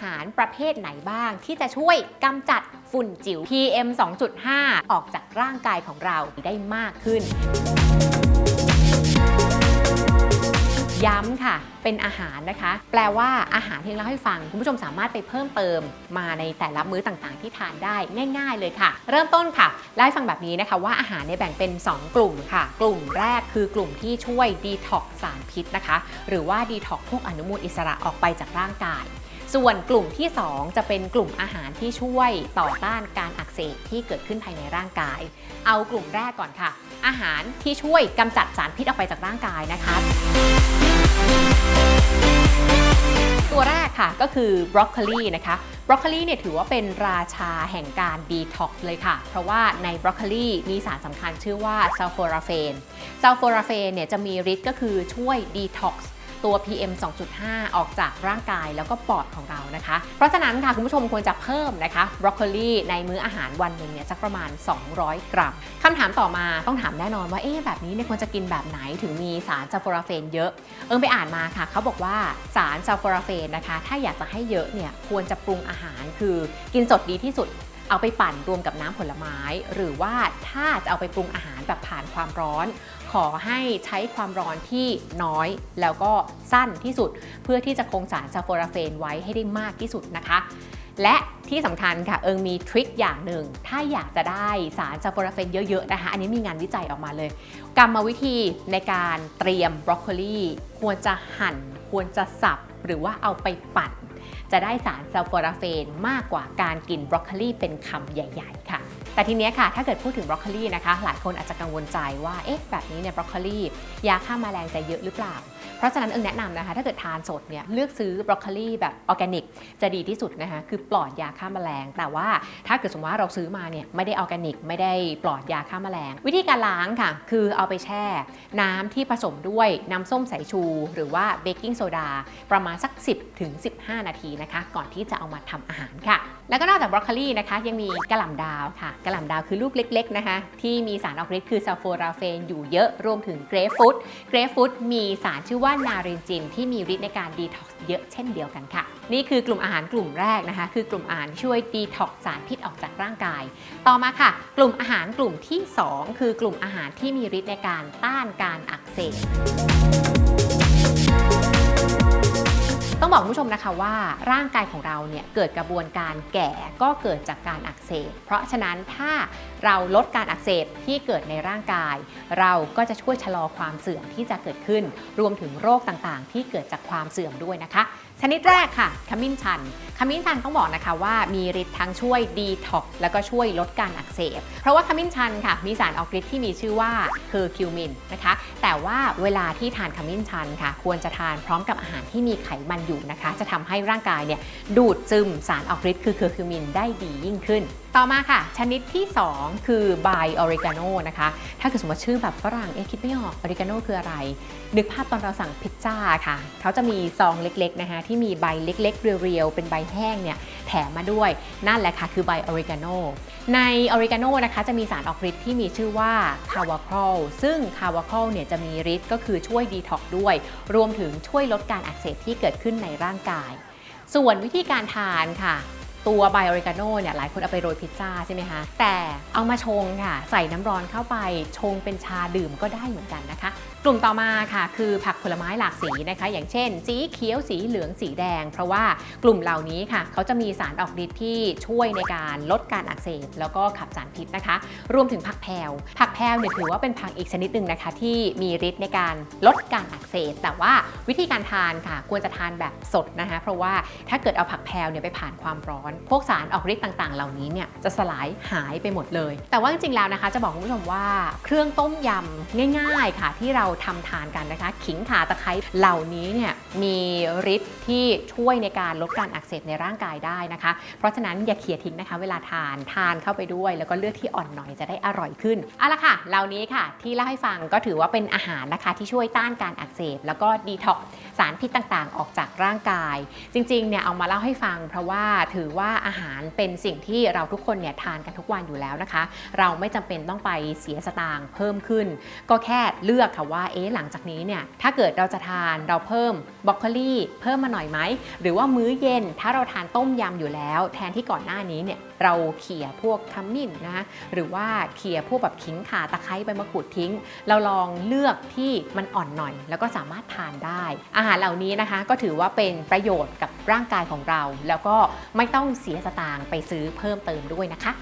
หารประเภทไหนบ้าง ที่จะช่วยกำจัดฝุ่นจิ๋ว PM 2.5 ออกจากร่างกายของเราได้มากขึ้น ย้ำค่ะเป็นอาหารนะคะ แปลว่าอาหารที่เราให้ฟัง คุณผู้ชมสามารถไปเพิ่มเติมมาในแต่ละมื้อต่างๆ ที่ทานได้ง่าย ๆ เลยค่ะ เริ่มต้นค่ะเล่าให้ฟังแบบนี้นะคะ ว่าอาหารเนี่ยแบ่งเป็น 2 กลุ่มค่ะ กลุ่มแรกคือกลุ่มที่ช่วยดีท็อกสารพิษนะคะ หรือว่าดีท็อกพวกอนุมูลอิสระออกไปจากร่างกาย ส่วนกลุ่มที่ 2 จะเป็นกลุ่มอาหารที่ช่วยต่อต้านการอักเสบที่เกิดขึ้นภายในร่างกาย เอากลุ่มแรกก่อนค่ะ อาหารที่ช่วยกำจัดสารพิษออกไปจากร่างกายนะคะ ตัวแรกค่ะก็คือบรอกโคลีนะคะบรอกโคลีเนี่ยถือว่าเป็นราชาแห่งการดีท็อกซ์เลยค่ะ เพราะว่าในบรอกโคลีมีสารสำคัญชื่อว่าซัลโฟราเฟนซัลโฟราเฟนเนี่ยจะมีฤทธิ์ก็คือช่วยดีท็อกซ์ ตัว PM 2.5 ออกจากร่างกายแล้วก็ปอดของเรานะคะ เพราะฉะนั้นค่ะคุณผู้ชมควรจะเพิ่มนะคะบรอกโคลีในมื้ออาหารวันหนึ่งเนี่ยสักประมาณ 200 กรัมคำถามต่อมาต้องถามแน่นอนว่าเอ๊ะแบบนี้เนี่ยควรจะกินแบบไหนถึงมีสารซัลโฟราเฟนเยอะ เอิงไปอ่านมาค่ะเขาบอกว่าสารซัลโฟราเฟนนะคะ ถ้าอยากจะให้เยอะเนี่ยควรจะปรุงอาหารคือกินสดดีที่สุด เอาไปปั่นรวมกับน้ำผลไม้ หรือว่าถ้าจะเอาไปปรุงอาหารแบบผ่านความร้อน ขอให้ใช้ความร้อนที่น้อย แล้วก็สั้นที่สุด เพื่อที่จะคงสารซัลโฟราเฟนไว้ให้ได้มากที่สุดนะคะและที่สำคัญค่ะ เอิงมีทริคอย่างหนึ่ง ถ้าอยากจะได้สารซัลโฟราเฟนเยอะๆนะคะ อันนี้มีงานวิจัยออกมาเลย กรรมวิธีในการเตรียมบรอกโคลีควรจะหั่น ควรจะสับ หรือว่าเอาไปปั่น จะได้สารซัลโฟราเฟนมากกว่าการกินบรอกโคลีเป็นคำใหญ่ ๆ ค่ะ แต่ทีเนี้ยค่ะถ้าเกิดพูดถึงบรอกโคลีนะคะ หลายคนอาจจะกังวลใจว่าเอ๊ะแบบนี้เนี่ยบรอกโคลียาฆ่ามแมลงจะเยอะหรือเปล่า เพราะฉะนั้นเอิงแนะนำนะคะ ถ้าเกิดทานสดเนี่ยเลือกซื้อบรอกโคลีแบบออร์แกนิกจะดีที่สุดนะคะคือปลอดยาฆ่ามแมลง แต่ว่าถ้าเกิดสมมติว่าเราซื้อมาเนี่ยไม่ได้ออร์แกนิกไม่ได้ปลอดยาฆ่ามแมลง วิธีการล้างค่ะ คือเอาไปแช่ น้ำที่ผสมด้วยน้ำส้มสายชู หรือว่าเบกกิ้งโซดาประมาณสัก 10ถึง15 นาทีนะคะ ก่อนที่จะเอามาทำอาหารค่ะ แล้วก็นอกจากบรอกโคลีนะคะ ยังมีกระหล่ำดาวค่ะกระหล่ำดาวคือลูกเล็กๆนะคะ ที่มีสารออกฤทธิ์คือซัลโฟราเฟนอยู่เยอะรวมถึงเกรฟฟรุตเกรฟฟรุตมีสารชื่อว่านารินจิน ที่มีฤทธิ์ในการดีท็อกซ์เยอะเช่นเดียวกันค่ะ นี่คือกลุ่มอาหารกลุ่มแรกนะคะ คือกลุ่มอาหารช่วยดีท็อกซ์สารพิษออกจากร่างกาย ต่อมาค่ะ กลุ่มอาหารกลุ่มที่ 2 คือกลุ่มอาหารที่มีฤทธิ์ในการต้านการอักเสบ บอกคุณผู้ชมนะคะว่าร่างกายของเราเนี่ยเกิดกระบวนการแก่ก็เกิดจากการอักเสบ เพราะฉะนั้นถ้าเราลดการอักเสบที่เกิดในร่างกาย เราก็จะช่วยชะลอความเสื่อมที่จะเกิดขึ้น รวมถึงโรคต่างๆ ที่เกิดจากความเสื่อมด้วยนะคะ ชนิดแรกค่ะขมิ้นชัน ขมิ้นชันต้องบอกนะคะว่ามีฤทธิ์ทั้งช่วยดีท็อกซ์แล้วก็ช่วยลดการอักเสบ เพราะว่าขมิ้นชันค่ะมีสารออกฤทธิ์ที่มีชื่อว่าคือคิวมินนะคะ แต่ว่าเวลาที่ทานขมิ้นชันค่ะ ควรจะทานพร้อมกับอาหารที่มีไขมันอยู่นะคะ จะทำให้ร่างกายเนี่ยดูดซึมสารออกฤทธิ์คือเคอร์คิวมินได้ดียิ่งขึ้น ต่อมาค่ะ ชนิดที่ 2 คือไบออริกาโนนะคะ ถ้าเกิดสมมติชื่อแบบฝรั่งเอ๊ะคิดไม่ออกออริกาโนคืออะไร นึกภาพตอนเราสั่งพิซซ่าค่ะ เขาจะมีซองเล็กๆนะคะที่มีใบเล็กๆ เรียวๆ เป็นใบแห้งเนี่ยแถมมาด้วย นั่นแหละค่ะคือใบออริกาโนในออริกาโนนะคะจะมีสารออกฤทธิ์ที่มีชื่อว่าคาวาคอลซึ่งคาวาคอลเนี่ยจะมีฤทธิ์ก็คือช่วยดีท็อกด้วย รวมถึงช่วยลดการอักเสบที่เกิดขึ้นในร่างกาย ส่วนวิธีการทานค่ะ ตัวไบออริกาโนเนี่ยหลายคนเอาไปโรยพิซซ่าใช่ไหมคะแต่เอามาชงค่ะ ใส่น้ำร้อนเข้าไปชงเป็นชาดื่มก็ได้เหมือนกันนะคะ กลุ่มต่อมาค่ะ คือผักผลไม้หลากสีนะคะ อย่างเช่น สีเขียวสีเหลืองสีแดง เพราะว่ากลุ่มเหล่านี้ค่ะ เขาจะมีสารออกฤทธิ์ที่ช่วยในการลดการอักเสบแล้วก็ขับสารพิษนะคะ รวมถึงผักแพรวผักแพรวเนี่ยถือว่าเป็นผักอีกชนิดหนึ่งนะคะ ที่มีฤทธิ์ในการลดการอักเสบแต่ว่าวิธีการทานค่ะควรจะทานแบบสดนะคะ เพราะว่าถ้าเกิดเอาผักแพรวเนี่ยไปผ่านความร้อน พวกสารออกฤทธิ์ต่างๆ เหล่านี้เนี่ยจะสลายหายไปหมดเลย แต่ว่าจริงๆแล้วนะคะจะบอกคุณผู้ชมว่าเครื่องต้มยำง่ายๆค่ะ ที่เราทำทานกันนะคะ ขิงข่าตะไคร้เหล่านี้เนี่ยมีฤทธิ์ที่ช่วยในการลดการอักเสบในร่างกายได้นะคะ เพราะฉะนั้นอย่าเขี่ยทิ้งนะคะ เวลาทานทานเข้าไปด้วย แล้วก็เลือกที่อ่อนหน่อยจะได้อร่อยขึ้นเอาละค่ะเหล่านี้ค่ะ ที่เล่าให้ฟังก็ถือว่าเป็นอาหารนะคะ ที่ช่วยต้านการอักเสบ แล้วก็ดีท็อกสารพิษต่างๆ ออกจากร่างกาย จริงๆเนี่ยเอามาเล่าให้ฟัง เพราะว่าถือว่าอาหารเป็นสิ่งที่เราทุกคนเนี่ยทานกันทุกวันอยู่แล้วนะคะ เราไม่จำเป็นต้องไปเสียสตางค์เพิ่มขึ้น ก็แค่เลือกค่ะว่าเอ๊ะหลังจากนี้เนี่ยถ้าเกิดเราจะทานเราเพิ่มบรอกโคลีเพิ่มมาหน่อยไหมหรือว่ามื้อเย็นถ้าเราทานต้มยำอยู่แล้ว แทนที่ก่อนหน้านี้เนี่ยเราเขี่ยพวกขมิ้นนะหรือว่าเขี่ยพวกแบบขิงข่าตะไคร้ใบมะกรูดทิ้ง เราลองเลือกที่มันอ่อนหน่อย แล้วก็สามารถทานได้ อาหารเหล่านี้นะคะก็ถือว่าเป็นประโยชน์กับร่างกายของเรา แล้วก็ไม่ต้องเสียสตางค์ไปซื้อเพิ่มเติมด้วยนะคะ